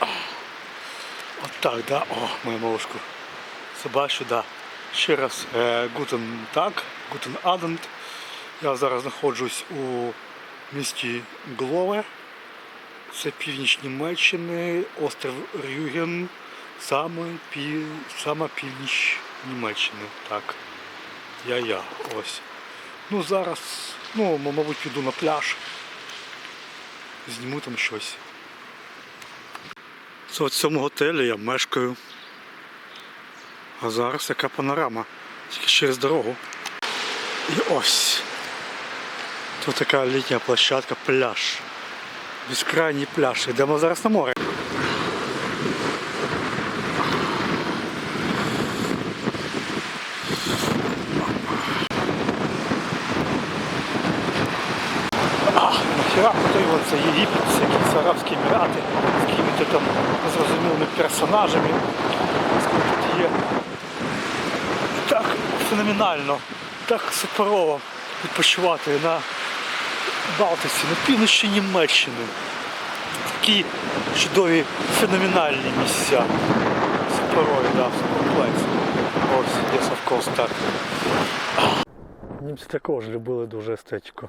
От так, да. О, мою малушку. Собачу, да. Ще раз гутен так, гутен адент. Я зараз знаходжусь у місті Глове. Це північ Німеччини, острів Рюген, саме, пів, сама північ Німеччини. Так. Я-я, ось. Ну зараз, ну, мабуть, піду на пляж. Зніму там щось. Це в цьому готелі я мешкаю. А зараз яка панорама. Тільки через дорогу. І ось. Тут така літня площадка, пляж. Безкрайній пляж. Йдемо зараз на море. А, нахера потрібно Єгипет, це якісь Арабські Емірати з якими-то там незрозумілими персонажами. Тут є. Так феноменально, так суперово відпочивати на Балтиці, на півночі Німеччини. Такі чудові феноменальні місця. Суперові, да, все комплексно. Ось, of course. Німці також любили дуже естетику.